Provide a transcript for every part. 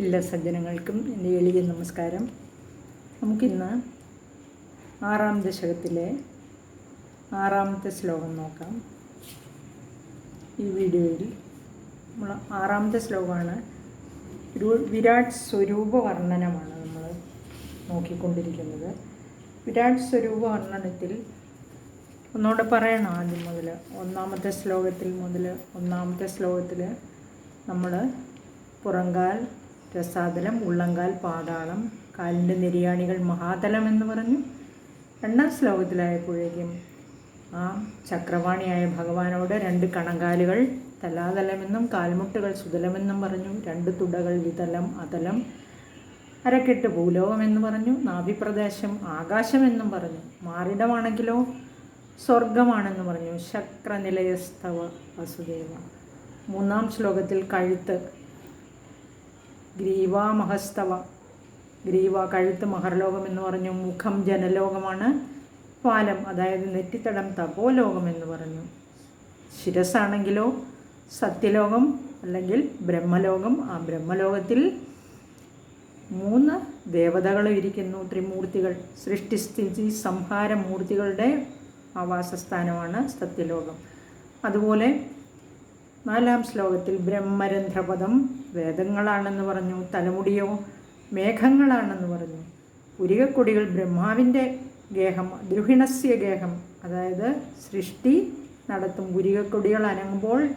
എല്ലാ സജ്ജനങ്ങൾക്കും എന്റെ എളിയ നമസ്കാരം. നമുക്കിന്ന് ആറാം ദശകത്തിലെ ആറാമത്തെ ശ്ലോകം നോക്കാം. ഈ വീഡിയോയിൽ നമ്മൾ ആറാമത്തെ ശ്ലോകമാണ്. വിരാട് സ്വരൂപ വർണനമാണ് നമ്മൾ നോക്കിക്കൊണ്ടിരിക്കുന്നത്. വിരാട് സ്വരൂപ വർണനത്തിൽ ഒന്നുകൂടെ പറയണം ആദ്യം മുതൽ. ഒന്നാമത്തെ ശ്ലോകത്തിൽ മുതൽ ഒന്നാമത്തെ ശ്ലോകത്തിൽ നമ്മൾ പുറങ്കാൽ രസാതലം ഉള്ളങ്കാൽ പാതാളം കാലിന്റെ നിര്യാണികൾ മഹാതലം എന്ന് പറഞ്ഞു. രണ്ടാം ശ്ലോകത്തിലായപ്പോഴേക്കും ആ ചക്രവാണിയായ ഭഗവാനോട് രണ്ട് കണങ്കാലുകൾ തലാതലമെന്നും കാൽമുട്ടുകൾ സുതലമെന്നും പറഞ്ഞു. രണ്ട് തുടകൾ വിതലം അതലം അരക്കെട്ട് ഭൂലോകമെന്ന് പറഞ്ഞു. നാഭിപ്രദേശം ആകാശമെന്നും പറഞ്ഞു. മാറിടമാണെങ്കിലോ? സ്വർഗമാണെന്ന് പറഞ്ഞു. ശക്രനിലയസ്തവ വസുദേവ. മൂന്നാം ശ്ലോകത്തിൽ കഴുത്ത് ഗ്രീവാമഹസ്തവ ഗ്രീവ കഴുത്ത് മഹർലോകം എന്ന് പറഞ്ഞു. മുഖം ജനലോകമാണ്. പാലം അതായത് നെറ്റിത്തടം തപോലോകം എന്ന് പറഞ്ഞു. ശിരസാണെങ്കിലോ സത്യലോകം അല്ലെങ്കിൽ ബ്രഹ്മലോകം. ആ ബ്രഹ്മലോകത്തിൽ മൂന്ന് ദേവതകളും ഇരിക്കുന്നു. ത്രിമൂർത്തികൾ. സൃഷ്ടിസ്ഥിതി സംഹാര മൂർത്തികളുടെ ആവാസസ്ഥാനമാണ് സത്യലോകം. അതുപോലെ നാലാം ശ്ലോകത്തിൽ ബ്രഹ്മരന്ധ്രപദം വേദങ്ങളാണെന്ന് പറഞ്ഞു തലമുടിയോ മേഘങ്ങളാണെന്ന് പറഞ്ഞു. പുരികക്കൊടികൾ ബ്രഹ്മാവിന്റെ ഗേഹം ദ്രുഹിണസ്യ ഗേഹം അതായത് സൃഷ്ടി നടത്തും. പുരികക്കൊടികൾ അനങ്ങുമ്പോൾ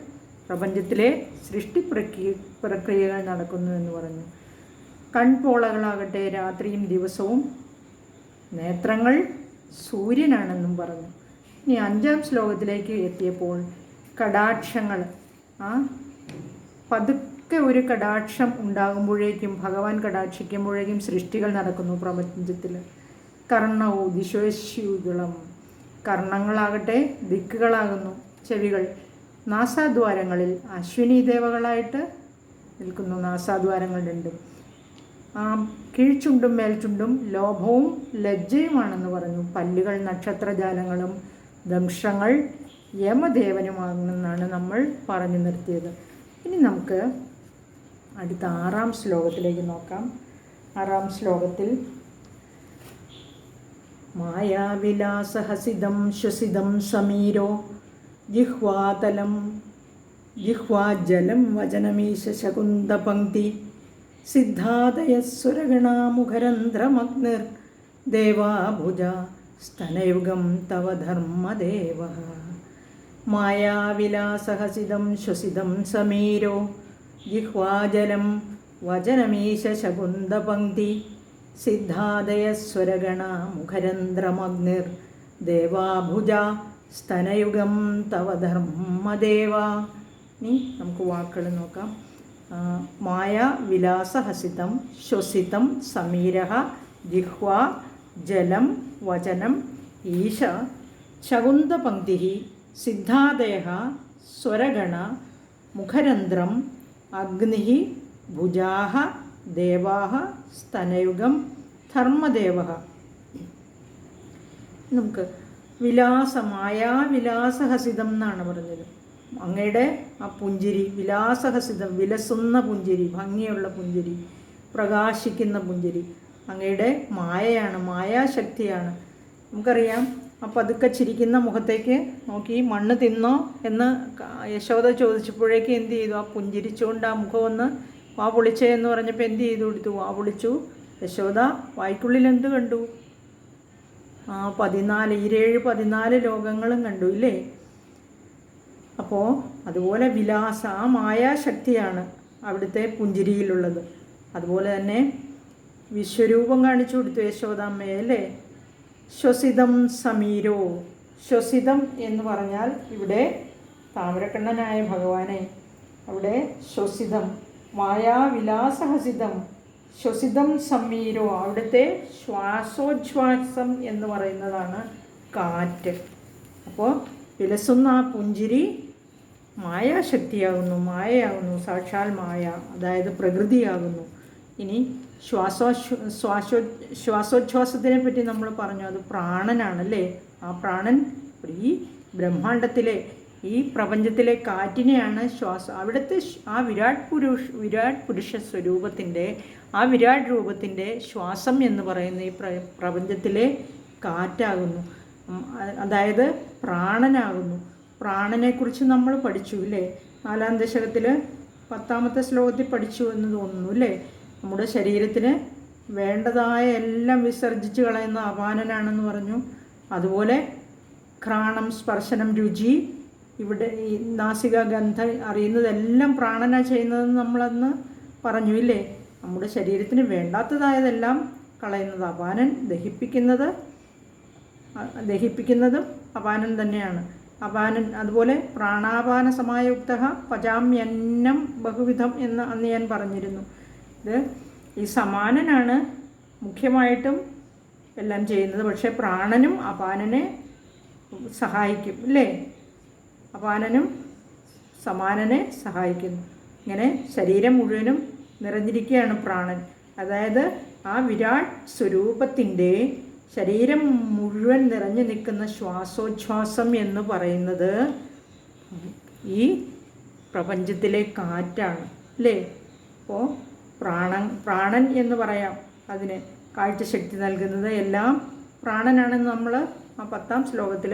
പ്രപഞ്ചത്തിലെ സൃഷ്ടി പ്രക്രിയ പ്രക്രിയകൾ നടക്കുന്നു എന്ന് പറഞ്ഞു. കൺപോളകളാകട്ടെ രാത്രിയും ദിവസവും നേത്രങ്ങൾ സൂര്യനാണെന്നും പറഞ്ഞു. ഇനി അഞ്ചാം ശ്ലോകത്തിലേക്ക് എത്തിയപ്പോൾ കടാക്ഷങ്ങൾ ആ? പതുക്കെ ഒരു കടാക്ഷം ഉണ്ടാകുമ്പോഴേക്കും ഭഗവാൻ കടാക്ഷിക്കുമ്പോഴേക്കും സൃഷ്ടികൾ നടക്കുന്നു പ്രപഞ്ചത്തിൽ കർണവും ദിശോശ്യുകളും കർണങ്ങളാകട്ടെ ദിക്കുകളാകുന്നു ചെവികൾ. നാസാദ്വാരങ്ങളിൽ അശ്വിനി ദേവകളായിട്ട് നിൽക്കുന്നു നാസാദ്വാരങ്ങൾ രണ്ടും. ആ കീഴ്ചുണ്ടും മേൽചുണ്ടും ലോഭവും ലജ്ജയുമാണെന്ന് പറഞ്ഞു. പല്ലുകൾ നക്ഷത്രജാലങ്ങളും ദംശങ്ങൾ യമദേവനുമാണെന്നാണ് നമ്മൾ പറഞ്ഞു നിർത്തിയത്. ഇനി നമുക്ക് അടുത്ത ആറാം ശ്ലോകത്തിലേക്ക് നോക്കാം. ആറാം ശ്ലോകത്തിൽ മായാവിലാസഹസിതം ശ്വസിതം സമീരോ ജിഹ്വാതലം ജിഹ്വാജലം വചനമീശ ശകുന്തപങ്ക്തി സിദ്ധാദയസ്വരഗണാമുഖരന്ധ്രമഗ്നിർ ദേവാഭുജ സ്തനയുഗം തവ ധർമ്മദേവ. മായാവിലാസഹസിതം ശ്വസിതം സമീരോ. ജിഹ്വാജലം വചനമീശ ശകുന്തപങ്ക്തി സിദ്ധാദയസ്വരഗണാമുഖരന്ധ്രമഗ്നിർ ദേവാഭുജ സ്തനയുഗം തവ ധർമ്മദേവ. ഇനി നമുക്ക് വാക്കുകൾ നോക്കാം. മായ വിലാസഹസിതം ശ്വസിതം സമീര ജിഹ്വാ ജലം വചനം ഈശ. ശകുന്തപങ്ക്തി സിദ്ധാദയ സ്വരഗണ മുഖരന്ധ്രം അഗ്നി ഭുജാഹ ദേവാഹ സ്തനയുഗം ധർമ്മദേവ നമുക്ക് വിലാസമായ വിലാസഹസിതം എന്നാണ് പറഞ്ഞത്. അങ്ങയുടെ ആ പുഞ്ചിരി വിലാസഹസിതം വിലസുന്ന പുഞ്ചിരി ഭംഗിയുള്ള പുഞ്ചിരി പ്രകാശിക്കുന്ന പുഞ്ചിരി അങ്ങയുടെ മായയാണ് മായാശക്തിയാണ്. നമുക്കറിയാം ആ പതുക്കെ ചിരിക്കുന്ന മുഖത്തേക്ക് നോക്കി മണ്ണ് തിന്നോ? എന്ന് യശോദ ചോദിച്ചപ്പോഴേക്ക് എന്ത് ചെയ്തു? ആ പുഞ്ചിരിച്ചുകൊണ്ട് ആ മുഖം ഒന്ന് വാ പൊളിച്ചേ എന്ന് പറഞ്ഞപ്പോൾ എന്ത് ചെയ്തു? കൊടുത്തു വാ പൊളിച്ചു. യശോദ വായ്ക്കുള്ളിൽ എന്ത് കണ്ടു? ആ പതിനാല് ഈരേഴ് പതിനാല് ലോകങ്ങളും കണ്ടു ഇല്ലേ? അപ്പോൾ അതുപോലെ വിലാസ ആ മായാശക്തിയാണ് അവിടുത്തെ പുഞ്ചിരിയിലുള്ളത്. അതുപോലെ തന്നെ വിശ്വരൂപം കാണിച്ചു കൊടുത്തു യശോദാമ്മയെ അല്ലേ? ശ്വസിതം സമീരോ. ശ്വസിതം എന്ന് പറഞ്ഞാൽ ഇവിടെ താമരക്കണ്ണനായ ഭഗവാനെ. അവിടെ ശ്വസിതം. മായാവിലാസഹസിതം. ശ്വസിതം സമീരോ. അവിടുത്തെ ശ്വാസോച്ഛ്വാസം എന്ന് പറയുന്നതാണ് കാറ്റ്. അപ്പോൾ വിലസുന്ന ആ പുഞ്ചിരി മായാശക്തിയാകുന്നു മായയാകുന്നു സാക്ഷാൽ മായ അതായത് പ്രകൃതിയാകുന്നു. ഇനി ശ്വാസോ ശ്വാസോച്ഛ്വാസത്തിനെ പറ്റി നമ്മൾ പറഞ്ഞു. അത് പ്രാണനാണല്ലേ ആ പ്രാണൻ ഈ ബ്രഹ്മാണ്ടത്തിലെ ഈ പ്രപഞ്ചത്തിലെ കാറ്റിനെയാണ് ശ്വാസം അവിടുത്തെ ആ വിരാട് പുരുഷ വിരാട് പുരുഷ സ്വരൂപത്തിന്റെ ആ വിരാട് രൂപത്തിന്റെ ശ്വാസം എന്ന് പറയുന്ന ഈ പ്ര പ്രപഞ്ചത്തിലെ കാറ്റാകുന്നു. അതായത് പ്രാണനാകുന്നു. പ്രാണനെക്കുറിച്ച് നമ്മൾ പഠിച്ചു ഇല്ലേ നാലാം ദശകത്തിൽ പത്താമത്തെ ശ്ലോകത്തിൽ പഠിച്ചു എന്ന് തോന്നുന്നു അല്ലേ? നമ്മുടെ ശരീരത്തിന് വേണ്ടതായ എല്ലാം വിസർജിച്ച് കളയുന്ന അപാനനാണെന്ന് പറഞ്ഞു. അതുപോലെ ഘ്രാണം സ്പർശനം രുചി ഇവിടെ ഈ നാസിക ഗന്ധം അറിയുന്നതെല്ലാം പ്രാണന ചെയ്യുന്നതെന്ന് നമ്മളന്ന് പറഞ്ഞു ഇല്ലേ? നമ്മുടെ ശരീരത്തിന് വേണ്ടാത്തതായതെല്ലാം കളയുന്നത് അപാനൻ ദഹിപ്പിക്കുന്നത് ദഹിപ്പിക്കുന്നതും അപാനൻ തന്നെയാണ്. അപാനൻ അതുപോലെ പ്രാണാപാന സമായുക്ത പചാമ്യന്നം ബഹുവിധം എന്ന് അന്ന് ഞാൻ പറഞ്ഞിരുന്നു. ഇത് ഈ സമാനനാണ് മുഖ്യമായിട്ടും എല്ലാം ചെയ്യുന്നത്. പക്ഷേ പ്രാണനും അപാനനെ സഹായിക്കും അല്ലേ? അപാനനും സമാനനെ സഹായിക്കുന്നു. ഇങ്ങനെ ശരീരം മുഴുവനും നിറഞ്ഞിരിക്കുകയാണ് പ്രാണൻ. അതായത് ആ വിരാട് സ്വരൂപത്തിന്റെ ശരീരം മുഴുവൻ നിറഞ്ഞു നിൽക്കുന്ന ശ്വാസോച്ഛ്വാസം എന്ന് പറയുന്നത് ഈ പ്രപഞ്ചത്തിലെ കാറ്റാണ് അല്ലേ? അപ്പോൾ പ്രാണൻ പ്രാണൻ എന്ന് പറയാം അതിന് കാഴ്ചശക്തി നൽകുന്നത്. എല്ലാം പ്രാണനാണെന്ന് നമ്മൾ ആ പത്താം ശ്ലോകത്തിൽ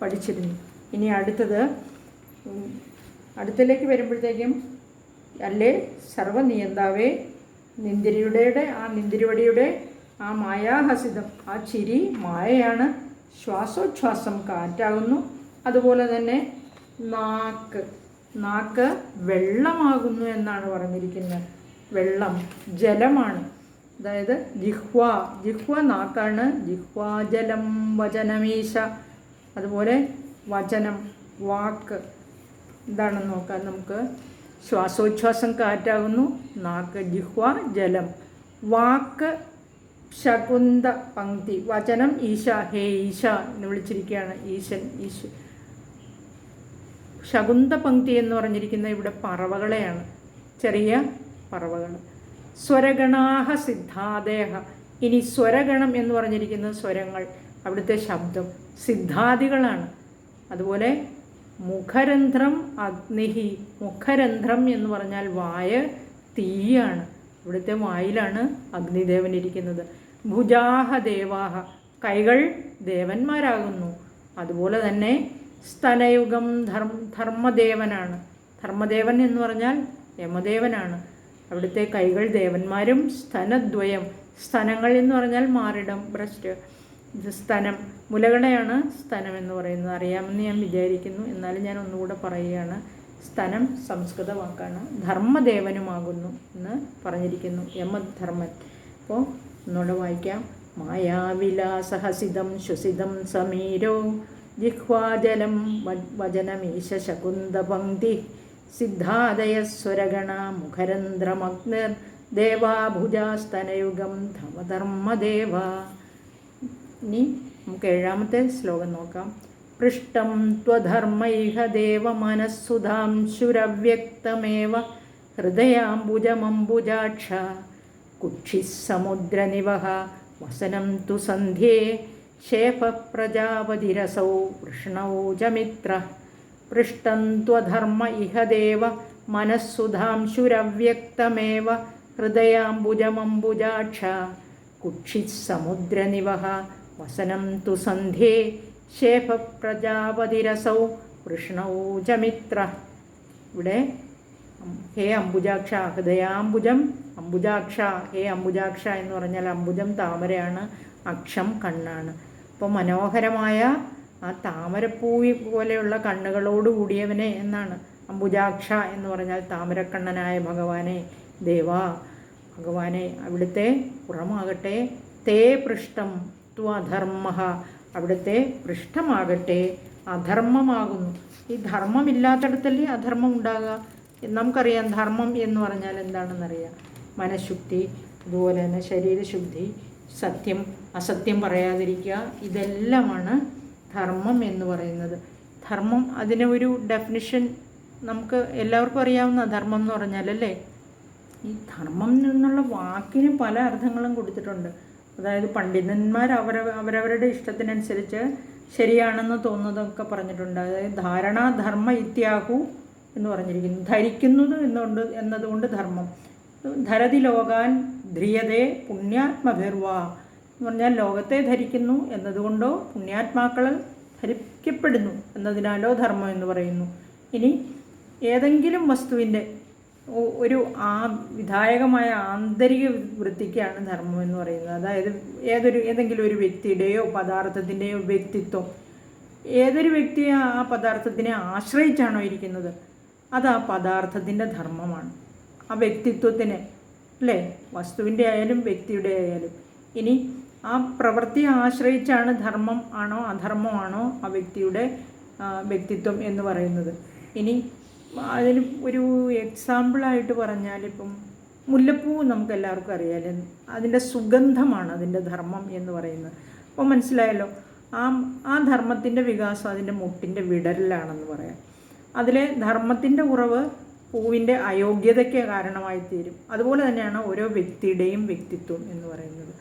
പഠിച്ചിരുന്നു. ഇനി അടുത്തത് അടുത്തിലേക്ക് വരുമ്പോഴത്തേക്കും അല്ലേ സർവനിയന്താവേ നിന്തിരിയുടെ ആ നിന്തിരിവടിയുടെ ആ മായാഹസിതം ആ ചിരി മായയാണ്. ശ്വാസോച്ഛ്വാസം കാറ്റാകുന്നു. അതുപോലെ തന്നെ നാക്ക് നാക്ക് വെള്ളമാകുന്നു എന്നാണ് പറഞ്ഞിരിക്കുന്നത്. വെള്ളം ജലമാണ്. അതായത് ജിഹ്വ ജിഹ്വ നാക്കാണ് ജിഹ്വാജലം വചനമീശ. അതുപോലെ വചനം വാക്ക്. എന്താണെന്ന് നോക്കാൻ നമുക്ക്. ശ്വാസോച്ഛ്വാസം കാറ്റാകുന്നു നാക്ക് ജിഹ്വ ജലം. വാക്ക് ശകുന്ത പങ്ക്തി വചനം ഈശ ഹേ ഈശ എന്ന് വിളിച്ചിരിക്കുകയാണ് ഈശൻ ഈശ. ശകുന്ത പങ്ക്തി എന്ന് പറഞ്ഞിരിക്കുന്ന ഇവിടെ പറവകളെയാണ്. ചെറിയ പറവകൾ സ്വരഗണാഹ സിദ്ധാദേഹ. ഇനി സ്വരഗണം എന്ന് പറഞ്ഞിരിക്കുന്ന സ്വരങ്ങൾ അവിടുത്തെ ശബ്ദം സിദ്ധാദികളാണ്. അതുപോലെ മുഖരന്ധ്രം അഗ്നിഹി മുഖരന്ധ്രം എന്ന് പറഞ്ഞാൽ വായ തീയാണ്. ഇവിടുത്തെ വായിലാണ് അഗ്നിദേവൻ ഇരിക്കുന്നത്. ഭുജാഹ ദേവാഹ. കൈകൾ ദേവന്മാരാകുന്നു. അതുപോലെ തന്നെ സ്തനയുഗം ധർമ്മ ധർമ്മദേവനാണ്. ധർമ്മദേവൻ എന്ന് പറഞ്ഞാൽ യമദേവനാണ്. അവിടുത്തെ കൈകൾ ദേവന്മാരും സ്തനദ്വയം സ്തനങ്ങൾ എന്ന് പറഞ്ഞാൽ മാറിടം ബ്രസ്റ്റ് സ്തനം മുലകളെയാണ് സ്തനം എന്ന് പറയുന്നത്. അറിയാമെന്ന് ഞാൻ വിചാരിക്കുന്നു. എന്നാലും ഞാൻ ഒന്നുകൂടെ പറയുകയാണ്. സ്തനം സംസ്കൃത വാക്കാണ് ധർമ്മദേവനുമാകുന്നു എന്ന് പറഞ്ഞിരിക്കുന്നു. യമധർമ്മൻ. അപ്പോൾ ഒന്നുകൂടെ വായിക്കാം. മായാവിലാസഹസിതം ശ്വസിതം സമീരോ ജിഹ്വാജലം വചനമീശ സിദ്ധാദയസ്വരഗണ മുഖരന്ധ്രമഗ്നിർ ദേവാഭുജാസ്തനയുഗം ധമധർമ്മദേവ. ഇനി നമുക്ക് ഏഴാമത്തെ ശ്ലോകം നോക്കാം. പൃഷ്ടം ത്വധർമ്മൈഹ ദേവമനസ്സുധാംശുരവ്യക്തമേവ ഹൃദയാംബുജമംബുജാക്ഷ. കുക്ഷിസമുദ്രനിവഹ വസനം തു സന്ധ്യേ ശേഫപ്രജാപതിരസൗ വൃഷ്ണൗ ച പൃഷ്ടം ത്വധർമ്മ ഇഹ ദേവ മനസ്സുധാംശുരവ്യക്തമേവ ഹൃദയാംബുജമംബുജാക്ഷ. കുക്ഷിസമുദ്രനിവഹ വസനം തു സന്ധ്യേ ശേഫപ്രജാപതിരസൗ വൃഷ്ണൗ ച ഇവിടെ ഹേ അംബുജാക്ഷ ഹൃദയാംബുജം അംബുജാക്ഷ ഹേ അംബുജാക്ഷ എന്ന് പറഞ്ഞാൽ അംബുജം താമരയാണ് അക്ഷം കണ്ണാണ്. അപ്പോൾ മനോഹരമായ ആ താമരപ്പൂവി പോലെയുള്ള കണ്ണുകളോട് കൂടിയവനെ എന്നാണ് അംബുജാക്ഷ എന്ന് പറഞ്ഞാൽ താമരക്കണ്ണനായ ഭഗവാനെ. ദേവാ ഭഗവാനെ അവിടുത്തെ പുറമാകട്ടെ തേ പൃഷ്ടം ത്വധർമ്മ അവിടുത്തെ പൃഷ്ഠമാകട്ടെ അധർമ്മമാകുന്നു. ഈ ധർമ്മമില്ലാത്തടത്തല്ലേ അധർമ്മം ഉണ്ടാകുക? നമുക്കറിയാം ധർമ്മം എന്ന് പറഞ്ഞാൽ എന്താണെന്നറിയാം? മനഃശുദ്ധി അതുപോലെ തന്നെ ശരീരശുദ്ധി സത്യം അസത്യം പറയാതിരിക്കുക ഇതെല്ലാമാണ് ധർമ്മം എന്ന് പറയുന്നത്. ധർമ്മം അതിന് ഒരു ഡെഫിനിഷൻ നമുക്ക് എല്ലാവർക്കും അറിയാവുന്ന ധർമ്മം എന്ന് പറഞ്ഞാൽ അല്ലേ? ഈ ധർമ്മം എന്നുള്ള വാക്കിന് പല അർത്ഥങ്ങളും കൊടുത്തിട്ടുണ്ട്. അതായത് പണ്ഡിതന്മാർ അവര അവരവരുടെ ഇഷ്ടത്തിനനുസരിച്ച് ശരിയാണെന്ന് തോന്നുന്നതൊക്കെ പറഞ്ഞിട്ടുണ്ട്. അതായത് ധാരണ ധർമ്മ ഇത്യാഹു എന്ന് പറഞ്ഞിരിക്കുന്നു. ധരിക്കുന്നത് എന്നുകൊണ്ട് എന്നതുകൊണ്ട് ധർമ്മം. ധരതി ലോകാൻ ധ്രിയതേ പുണ്യാത്മഭിർവ എന്ന് പറഞ്ഞാൽ ലോകത്തെ ധരിക്കുന്നു എന്നതുകൊണ്ടോ പുണ്യാത്മാക്കൾ ധരിക്കപ്പെടുന്നു എന്നതിനാലോ ധർമ്മം എന്ന് പറയുന്നു. ഇനി ഏതെങ്കിലും വസ്തുവിന്റെ ഒരു ആ വിധായകമായ ആന്തരിക വൃത്തിക്കാണ് ധർമ്മം എന്ന് പറയുന്നത്. അതായത് ഏതൊരു ഏതെങ്കിലും ഒരു വ്യക്തിയുടെയോ പദാർത്ഥത്തിന്റെയോ വ്യക്തിത്വം ഏതൊരു വ്യക്തിയെ ആ പദാർത്ഥത്തിനെ ആശ്രയിച്ചാണോ ഇരിക്കുന്നത്? അത് ആ പദാർത്ഥത്തിന്റെ ധർമ്മമാണ്. ആ വ്യക്തിത്വത്തിന് അല്ലേ? വസ്തുവിന്റെ ആയാലും വ്യക്തിയുടെ ആയാലും. ഇനി ആ പ്രവൃത്തിയെ ആശ്രയിച്ചാണ് ധർമ്മം ആണോ അധർമ്മമാണോ ആ വ്യക്തിയുടെ വ്യക്തിത്വം എന്ന് പറയുന്നത്. ഇനി അതിന് ഒരു എക്സാമ്പിളായിട്ട് പറഞ്ഞാൽ ഇപ്പം മുല്ലപ്പൂ നമുക്ക് എല്ലാവർക്കും അറിയാമല്ലോ അതിന്റെ സുഗന്ധമാണ് അതിന്റെ ധർമ്മം എന്ന് പറയുന്നത്. അപ്പോൾ മനസ്സിലായല്ലോ ആ ആ ധർമ്മത്തിന്റെ വികാസം അതിന്റെ മുട്ടിന്റെ വിടരലാണെന്ന് പറയാം. അതിലെ ധർമ്മത്തിന്റെ കുറവ് പൂവിന്റെ അയോഗ്യതയ്ക്ക് കാരണമായി തീരും അതുപോലെ തന്നെയാണ് ഓരോ വ്യക്തിയുടെയും വ്യക്തിത്വം എന്ന് പറയുന്നത്.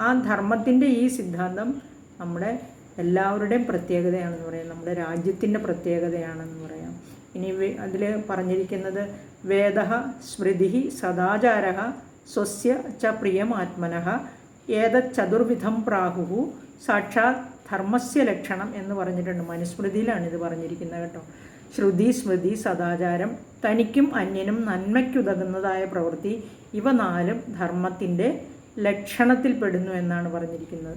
ആ ധർമ്മത്തിന്റെ ഈ സിദ്ധാന്തം നമ്മുടെ എല്ലാവരുടെയും പ്രത്യേകതയാണെന്ന് പറയാം. നമ്മുടെ രാജ്യത്തിന്റെ പ്രത്യേകതയാണെന്ന് പറയാം. ഇനി അതിൽ പറഞ്ഞിരിക്കുന്നത് വേദ സ്മൃതി സദാചാര സ്വസ്യ ച പ്രിയമാത്മന ഏതച്ചതുർവിധം പ്രാഹു സാക്ഷാത് ധർമ്മസ്യ ലക്ഷണം എന്ന് പറഞ്ഞിട്ടുണ്ട്. മനുസ്മൃതിയിലാണ് ഇത് പറഞ്ഞിരിക്കുന്നത് കേട്ടോ. ശ്രുതി സ്മൃതി സദാചാരം തനിക്കും അന്യനും നന്മയ്ക്കുതകുന്നതായ പ്രവൃത്തി ഇവ നാലും ധർമ്മത്തിന്റെ ലക്ഷണത്തിൽപ്പെടുന്നു എന്നാണ് പറഞ്ഞിരിക്കുന്നത്.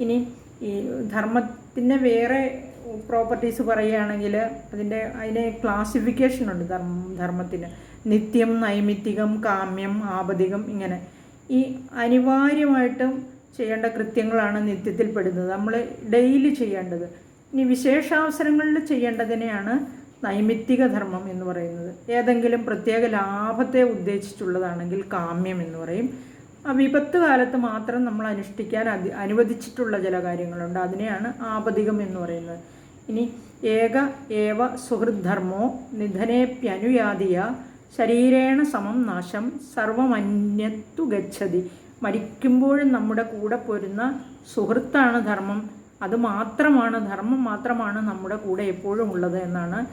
ഇനി ഈ ധർമ്മത്തിന്റെ വേറെ പ്രോപ്പർട്ടീസ് പറയുകയാണെങ്കിൽ അതിന്റെ അതിന് ക്ലാസിഫിക്കേഷൻ ഉണ്ട് ധർമ്മ ധർമ്മത്തിന്. നിത്യം നൈമിത്തികം കാമ്യം ആപതികം ഇങ്ങനെ. ഈ അനിവാര്യമായിട്ടും ചെയ്യേണ്ട കൃത്യങ്ങളാണ് നിത്യത്തിൽപ്പെടുന്നത്. നമ്മൾ ഡെയിലി ചെയ്യേണ്ടത്. ഇനി വിശേഷാവസരങ്ങളിൽ ചെയ്യേണ്ടതിനെയാണ് നൈമിത്തിക ധർമ്മം എന്ന് പറയുന്നത്. ഏതെങ്കിലും പ്രത്യേക ലാഭത്തെ ഉദ്ദേശിച്ചുള്ളതാണെങ്കിൽ കാമ്യം എന്ന് പറയും. വിപത്ത് കാലത്ത് മാത്രം നമ്മൾ അനുഷ്ഠിക്കാൻ അതി അനുവദിച്ചിട്ടുള്ള ചില കാര്യങ്ങളുണ്ട്. അതിനെയാണ് ആപതികം എന്ന് പറയുന്നത്. ഇനി ഏക ഏവ സുഹൃദ്ധർമ്മോ നിധനേപ്യനുയാതിയ ശരീരേണ സമം നാശം സർവമന്യത്തു ഗച്ഛതി. മരിക്കുമ്പോഴും നമ്മുടെ കൂടെ പോരുന്ന സുഹൃത്താണ് ധർമ്മം. അത് മാത്രമാണ് ധർമ്മം മാത്രമാണ് നമ്മുടെ കൂടെ എപ്പോഴും ഉള്ളത് എന്നാണ്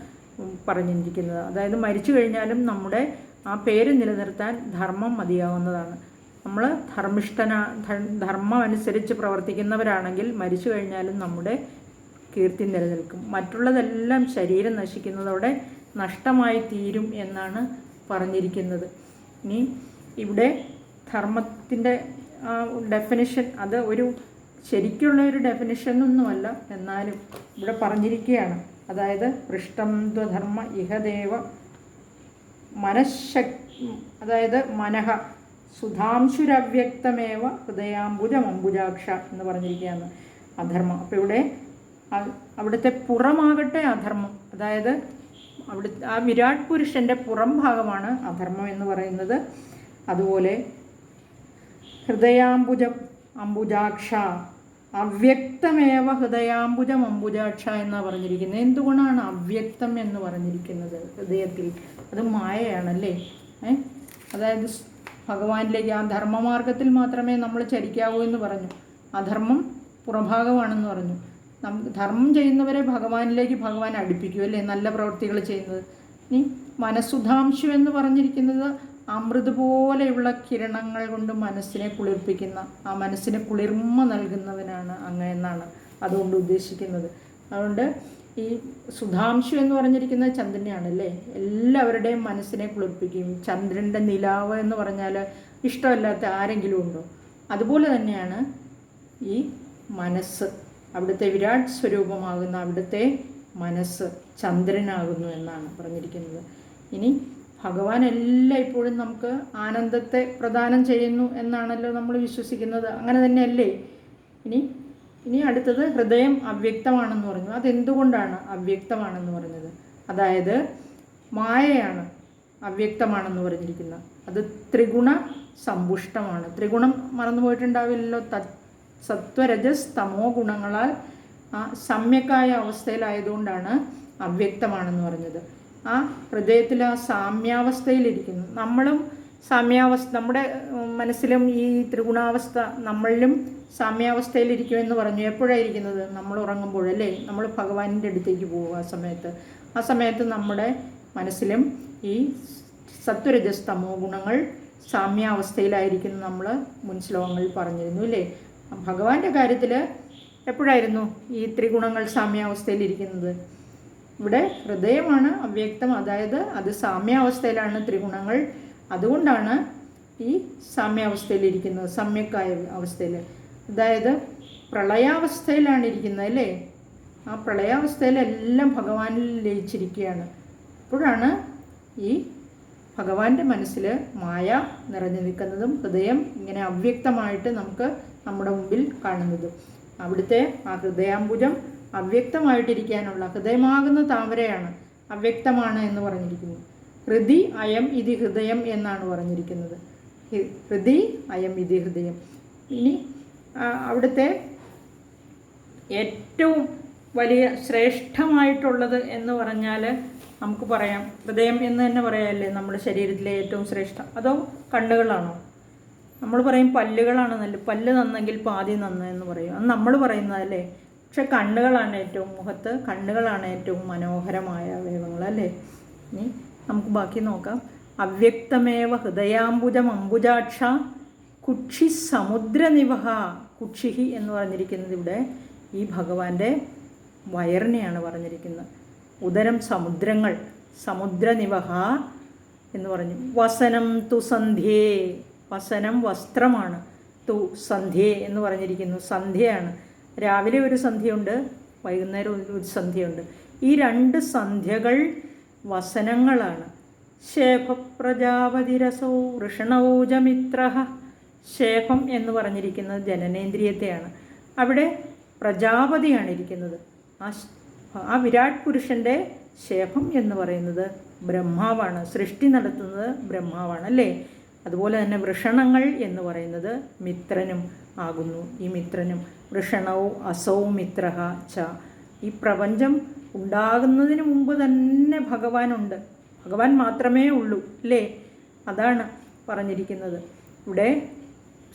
പറഞ്ഞിരിക്കുന്നത്. അതായത് മരിച്ചു കഴിഞ്ഞാലും നമ്മുടെ ആ പേര് നിലനിർത്താൻ ധർമ്മം മതിയാവുന്നതാണ്. നമ്മൾ ധർമ്മിഷ്ഠന ധർമ്മം അനുസരിച്ച് പ്രവർത്തിക്കുന്നവരാണെങ്കിൽ മരിച്ചു കഴിഞ്ഞാലും നമ്മുടെ കീർത്തി നിലനിൽക്കും. മറ്റുള്ളതെല്ലാം ശരീരം നശിക്കുന്നതോടെ നഷ്ടമായി തീരും എന്നാണ് പറഞ്ഞിരിക്കുന്നത്. ഇനി ഇവിടെ ധർമ്മത്തിന്റെ ഡെഫിനിഷൻ അത് ഒരു ശരിക്കുള്ള ഒരു ഡെഫിനിഷൻ ഒന്നുമല്ല. എന്നാലും ഇവിടെ പറഞ്ഞിരിക്കുകയാണ്. അതായത് പൃഷ്ടം ധർമ്മ ഇഹദേവ മനഃശക് അതായത് മനഃ സുധാംശുരവ്യക്തമേവ ഹൃദയാംബുജം അംബുജാക്ഷ എന്ന് പറഞ്ഞിരിക്കുകയാണ് അധർമ്മം. അപ്പോൾ ഇവിടെ അവിടുത്തെ പുറമാകട്ടെ അധർമ്മം. അതായത് അവിടെ ആ വിരാട് പുരുഷന്റെ പുറം ഭാഗമാണ് അധർമ്മം എന്ന് പറയുന്നത്. അതുപോലെ ഹൃദയാംബുജം അംബുജാക്ഷ അവ്യക്തമേവ ഹൃദയാംബുജം അംബുജാക്ഷ എന്നാണ് പറഞ്ഞിരിക്കുന്നത്. എന്തുകൊണ്ടാണ് അവ്യക്തം എന്ന് പറഞ്ഞിരിക്കുന്നത്? ഹൃദയത്തിൽ. അത് മായയാണല്ലേ? അതായത് ഭഗവാനിലേക്ക് ആ ധർമ്മമാർഗത്തിൽ മാത്രമേ നമ്മൾ ചരിക്കാവൂ എന്ന് പറഞ്ഞു. അധർമ്മം പുറഭാഗമാണെന്ന് പറഞ്ഞു. നമുക്ക് ധർമ്മം ചെയ്യുന്നവരെ ഭഗവാനിലേക്ക് ഭഗവാൻ അടുപ്പിക്കും അല്ലേ? നല്ല പ്രവൃത്തികൾ ചെയ്യുന്നത്. ഇനി മനസ്സുധാംശു എന്ന് പറഞ്ഞിരിക്കുന്നത് അമൃത് പോലെയുള്ള കിരണങ്ങൾ കൊണ്ട് മനസ്സിനെ കുളിർപ്പിക്കുന്ന ആ മനസ്സിന് കുളിർമ നൽകുന്നവനാണ് അങ്ങ് എന്നാണ് അതുകൊണ്ട് ഉദ്ദേശിക്കുന്നത്. അതുകൊണ്ട് ഈ സുധാംശു എന്ന് പറഞ്ഞിരിക്കുന്നത് ചന്ദ്രനെയാണല്ലേ? എല്ലാവരുടെയും മനസ്സിനെ കുളിർപ്പിക്കും. ചന്ദ്രന്റെ നിലാവ് എന്ന് പറഞ്ഞാൽ ഇഷ്ടമല്ലാത്ത ആരെങ്കിലും ഉണ്ടോ? അതുപോലെ തന്നെയാണ് ഈ മനസ്സ്. അവിടുത്തെ വിരാട് സ്വരൂപമാകുന്ന അവിടുത്തെ മനസ്സ് ചന്ദ്രനാകുന്നു എന്നാണ് പറഞ്ഞിരിക്കുന്നത്. ഇനി ഭഗവാൻ എല്ലാം ഇപ്പോഴും നമുക്ക് ആനന്ദത്തെ പ്രദാനം ചെയ്യുന്നു എന്നാണല്ലോ നമ്മൾ വിശ്വസിക്കുന്നത്. അങ്ങനെ തന്നെയല്ലേ? ഇനി ഇനി അടുത്തത് ഹൃദയം അവ്യക്തമാണെന്ന് പറഞ്ഞു അതെന്തുകൊണ്ടാണ് അവ്യക്തമാണെന്ന് പറഞ്ഞത് അതായത് മായയാണ് അവ്യക്തമാണെന്ന് പറഞ്ഞിരിക്കുന്നത്. അത് ത്രിഗുണ സമ്പുഷ്ടമാണ്. ത്രിഗുണം മറന്നുപോയിട്ടുണ്ടാവില്ലല്ലോ തത് സത്വരജസ് തമോ ഗുണങ്ങളാൽ ആ സമ്യക്കായ അവസ്ഥയിലായതുകൊണ്ടാണ് അവ്യക്തമാണെന്ന് പറഞ്ഞത്. ആ ഹൃദയത്തിൽ ആ സാമ്യാവസ്ഥയിലിരിക്കുന്നു. നമ്മളും സാമ്യാവസ്ഥ നമ്മുടെ മനസ്സിലും ഈ ത്രിഗുണാവസ്ഥ നമ്മളിലും സാമ്യാവസ്ഥയിലിരിക്കുമെന്ന് പറഞ്ഞു. എപ്പോഴായിരിക്കുന്നത് നമ്മൾ ഉറങ്ങുമ്പോഴല്ലേ നമ്മൾ ഭഗവാനിന്റെ അടുത്തേക്ക് പോകും ആ സമയത്ത്. ആ സമയത്ത് നമ്മുടെ മനസ്സിലും ഈ സത്വരജസ്തമോ ഗുണങ്ങൾ സാമ്യാവസ്ഥയിലായിരിക്കുന്നു നമ്മൾ മുൻ ശ്ലോകങ്ങളിൽ പറഞ്ഞിരുന്നു അല്ലേ? ഭഗവാന്റെ കാര്യത്തിൽ എപ്പോഴായിരുന്നു ഈ ത്രിഗുണങ്ങൾ സാമ്യാവസ്ഥയിലിരിക്കുന്നത്? ഇവിടെ ഹൃദയമാണ് അവ്യക്തം. അതായത് അത് സാമ്യാവസ്ഥയിലാണ് ത്രിഗുണങ്ങൾ അതുകൊണ്ടാണ് ഈ സാമ്യാവസ്ഥയിലിരിക്കുന്നത് സമ്യക്കായ അവസ്ഥയിൽ അതായത് പ്രളയാവസ്ഥയിലാണ് ഇരിക്കുന്നത് അല്ലേ? ആ പ്രളയാവസ്ഥയിലെല്ലാം ഭഗവാനിൽ ലയിച്ചിരിക്കുകയാണ്. അപ്പോഴാണ് ഈ ഭഗവാന്റെ മനസ്സിൽ മായ നിറഞ്ഞു നിൽക്കുന്നതും ഹൃദയം ഇങ്ങനെ അവ്യക്തമായിട്ട് നമുക്ക് നമ്മുടെ മുമ്പിൽ കാണുന്നതും. അവിടുത്തെ ആ ഹൃദയാംബുജം അവ്യക്തമായിട്ടിരിക്കാനുള്ള ഹൃദയമാകുന്ന താമരയാണ് അവ്യക്തമാണ് എന്ന് പറഞ്ഞിരിക്കുന്നു. ഹൃദി അയം ഇതി ഹൃദയം എന്നാണ് പറഞ്ഞിരിക്കുന്നത്. ഹൃദി അയം ഇതി ഹൃദയം. ഇനി അവിടുത്തെ ഏറ്റവും വലിയ ശ്രേഷ്ഠമായിട്ടുള്ളത് എന്ന് പറഞ്ഞാൽ നമുക്ക് പറയാം. ഹൃദയം എന്ന് തന്നെ പറയാമല്ലേ നമ്മുടെ ശരീരത്തിലെ ഏറ്റവും ശ്രേഷ്ഠം? അതോ കണ്ണുകളാണോ? നമ്മൾ പറയും പല്ലുകളാണ് നല്ല പല്ല് നന്നെങ്കിൽ പാതി നന്ന് എന്ന് പറയും. അത് നമ്മൾ പറയുന്നതല്ലേ. പക്ഷെ കണ്ണുകളാണ് ഏറ്റവും മുഖത്ത്. കണ്ണുകളാണ് ഏറ്റവും മനോഹരമായ അവയവങ്ങൾ അല്ലേ ഇനി നമുക്ക് ബാക്കി നോക്കാം. അവ്യക്തമേവ ഹൃദയാംബുജം അംബുജാക്ഷ കുക്ഷി സമുദ്രനിവഹ കുക്ഷിഹി എന്ന് പറഞ്ഞിരിക്കുന്നത് ഇവിടെ ഈ ഭഗവാന്റെ വയറിനെയാണ് പറഞ്ഞിരിക്കുന്നത്. ഉദരം സമുദ്രങ്ങൾ സമുദ്രനിവഹ എന്ന് പറഞ്ഞു. വസനം തു സന്ധ്യേ വസനം വസ്ത്രമാണ് തു സന്ധ്യേ എന്ന് പറഞ്ഞിരിക്കുന്നു. സന്ധ്യയാണ്. രാവിലെ ഒരു സന്ധ്യയുണ്ട് വൈകുന്നേരം ഒരു സന്ധ്യയുണ്ട്. ഈ രണ്ട് സന്ധ്യകൾ വസനങ്ങളാണ്. ശേഖപ്രജാപതിരസോ വൃഷണൗജമിത്ര ശേഖം എന്ന് പറഞ്ഞിരിക്കുന്നത് ജനനേന്ദ്രിയത്തെയാണ്. അവിടെ പ്രജാപതിയാണ് ഇരിക്കുന്നത്. ആ ആ വിരാട് പുരുഷന്റെ ശേഖം എന്ന് പറയുന്നത് ബ്രഹ്മാവാണ്. സൃഷ്ടി നടത്തുന്നത് ബ്രഹ്മാവാണ് അല്ലേ? അതുപോലെ തന്നെ വൃഷണങ്ങൾ എന്ന് പറയുന്നത് മിത്രനും ആകുന്നു. ഈ മിത്രനും വൃഷണവും അസൗ മിത്രഹ ച. ഈ പ്രപഞ്ചം ഉണ്ടാകുന്നതിന് മുമ്പ് തന്നെ ഭഗവാനുണ്ട്. ഭഗവാൻ മാത്രമേ ഉള്ളൂ അല്ലേ? അതാണ് പറഞ്ഞിരിക്കുന്നത്. ഇവിടെ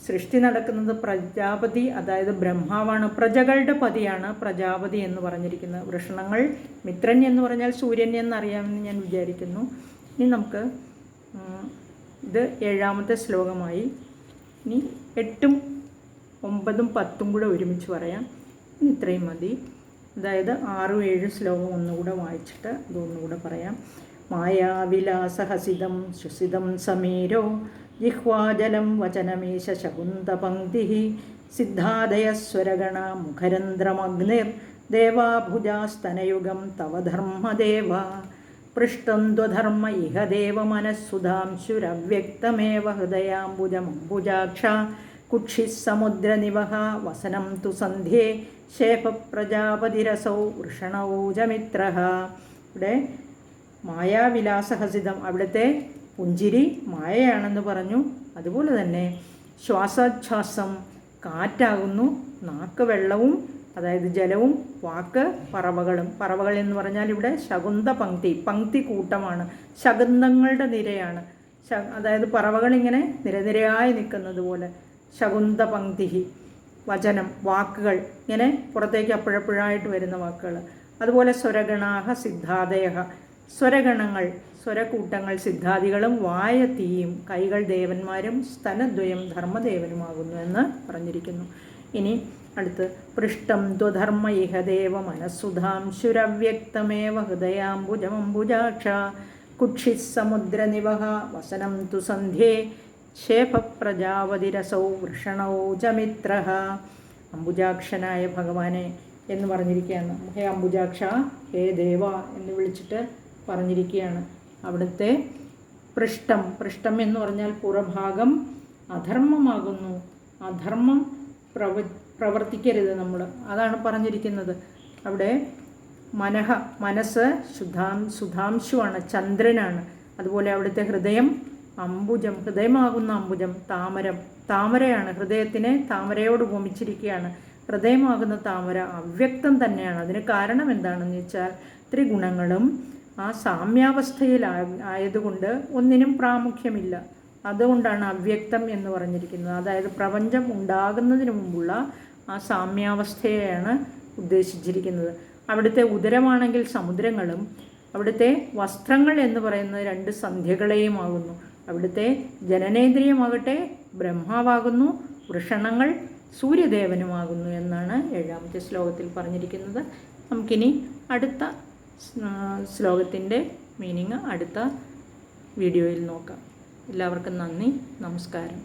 സൃഷ്ടി നടക്കുന്നത് പ്രജാപതി അതായത് ബ്രഹ്മാവാണ്. പ്രജകളുടെ പതിയാണ് പ്രജാപതി എന്ന് പറഞ്ഞിരിക്കുന്നത്. വൃഷണങ്ങൾ മിത്രൻ എന്ന് പറഞ്ഞാൽ സൂര്യൻ എന്നറിയാമെന്ന് ഞാൻ വിചാരിക്കുന്നു. ഇനി നമുക്ക് ഇത് ഏഴാമത്തെ ശ്ലോകമായി. ഇനി എട്ടും ഒമ്പതും പത്തും കൂടെ ഒരുമിച്ച് പറയാം. ഇത്രയും മതി. അതായത് ആറും ഏഴും ശ്ലോകം ഒന്നുകൂടെ വായിച്ചിട്ട് അതൊന്നുകൂടെ പറയാം. മായാവിലാസഹസിതം സുസിതം സമീരോ ജിഹ്വാജലം വചനമീശ ശകുന്തപങ്ക്തി സിദ്ധാദയസ്വരഗണ മുഖരന്ധ്രമഗ്നിർ ദേവാഭുജാസ്തനയുഗം തവ ധർമ്മദേവ പൃഷ്ടം ത്വധർമ്മ ഇഹ ദേവമനഃസുധാംശുരവ്യക്തമേവ ഹൃദയാംബുജമംബുജാക്ഷ സമുദ്രനിവഹ വസനം തു സന്ധ്യേ ശേഫപ്രജാപതിരസൗ വൃഷണൗജമിത്രഃ ഇവിടെ മായാവിലാസഹസിതം അവിടുത്തെ പുഞ്ചിരി മായയാണെന്ന് പറഞ്ഞു. അതുപോലെ തന്നെ ശ്വാസോച്ഛ്വാസം കാറ്റാകുന്നു നാക്ക് വെള്ളവും അതായത് ജലവും വാക്ക് പറവകളും. പറവകൾ എന്ന് പറഞ്ഞാൽ ഇവിടെ ശകുന്ത പങ്ക്തി പങ്ക്തി കൂട്ടമാണ് ശകുന്തങ്ങളുടെ നിരയാണ്. അതായത് പറവകൾ ഇങ്ങനെ നിരനിരയായി നിൽക്കുന്നത് പോലെ. ശകുന്ത പങ്ക്തി വചനം വാക്കുകൾ ഇങ്ങനെ പുറത്തേക്ക് അപ്പോഴപ്പോഴായിട്ട് വരുന്ന വാക്കുകൾ. അതുപോലെ സ്വരഗണാഹ സിദ്ധാദയഹ സ്വരഗണങ്ങൾ സ്വരക്കൂട്ടങ്ങൾ സിദ്ധാദികളും വായ തീയും കൈകൾ ദേവന്മാരും സ്ഥലദ്വയം ധർമ്മദേവനുമാകുന്നു എന്ന് പറഞ്ഞിരിക്കുന്നു. ഇനി അടുത്ത് പൃഷ്ടം ത്വധർമ്മ ഇഹ ദേവ മനസ്സുധാംശുരവ്യക്തമേവ ഹൃദയാംബുജമംബുജാക്ഷ കുക്ഷിസമുദ്രനിവഹ വസനം തു സന്ധ്യേ ശേഫപ്രജാപതിരസൗ വൃഷണൗ ചമിത്ര അംബുജാക്ഷനായ ഭഗവാനെ എന്ന് പറഞ്ഞിരിക്കുകയാണ്. ഹേ അംബുജാക്ഷ ഹേ ദേവ എന്ന് വിളിച്ചിട്ട് പറഞ്ഞിരിക്കുകയാണ്. അവിടുത്തെ പൃഷ്ടം പൃഷ്ടം എന്ന് പറഞ്ഞാൽ പുറഭാഗം അധർമ്മമാകുന്നു. അധർമ്മം പ്രവ പ്രവർത്തിക്കരുത് നമ്മൾ. അതാണ് പറഞ്ഞിരിക്കുന്നത്. അവിടെ മനഃ മനസ്സ് ശുദ്ധാം സുധാംശുവാണ് ചന്ദ്രനാണ്. അതുപോലെ അവിടുത്തെ ഹൃദയം അംബുജം ഹൃദയമാകുന്ന അംബുജം താമരം. താമരയാണ്. ഹൃദയത്തിനെ താമരയോട് ഉപമിച്ചിരിക്കുകയാണ് ഹൃദയമാകുന്ന താമര അവ്യക്തം തന്നെയാണ്. അതിന് കാരണം എന്താണെന്ന് വെച്ചാൽ ത്രിഗുണങ്ങളും ആ സാമ്യാവസ്ഥയിൽ ആയതുകൊണ്ട് ഒന്നിനും പ്രാമുഖ്യമില്ല. അതുകൊണ്ടാണ് അവ്യക്തം എന്ന് പറഞ്ഞിരിക്കുന്നത്. അതായത് പ്രപഞ്ചം ഉണ്ടാകുന്നതിന് മുമ്പുള്ള ആ സാമ്യാവസ്ഥയെയാണ് ഉദ്ദേശിച്ചിരിക്കുന്നത്. അവിടുത്തെ ഉദരമാണെങ്കിൽ സമുദ്രങ്ങളും അവിടുത്തെ വസ്ത്രങ്ങൾ എന്ന് പറയുന്നത് രണ്ട് സന്ധ്യകളെയുമാകുന്നു അവിടുത്തെ ജനനേന്ദ്രിയമാകട്ടെ ബ്രഹ്മാവാകുന്നു വൃഷണങ്ങൾ സൂര്യദേവനുമാകുന്നു എന്നാണ് ഏഴാമത്തെ ശ്ലോകത്തിൽ പറഞ്ഞിരിക്കുന്നത്. നമുക്കിനി അടുത്ത ശ്ലോകത്തിന്റെ മീനിങ് അടുത്ത വീഡിയോയിൽ നോക്കാം. എല്ലാവർക്കും നന്ദി നമസ്കാരം.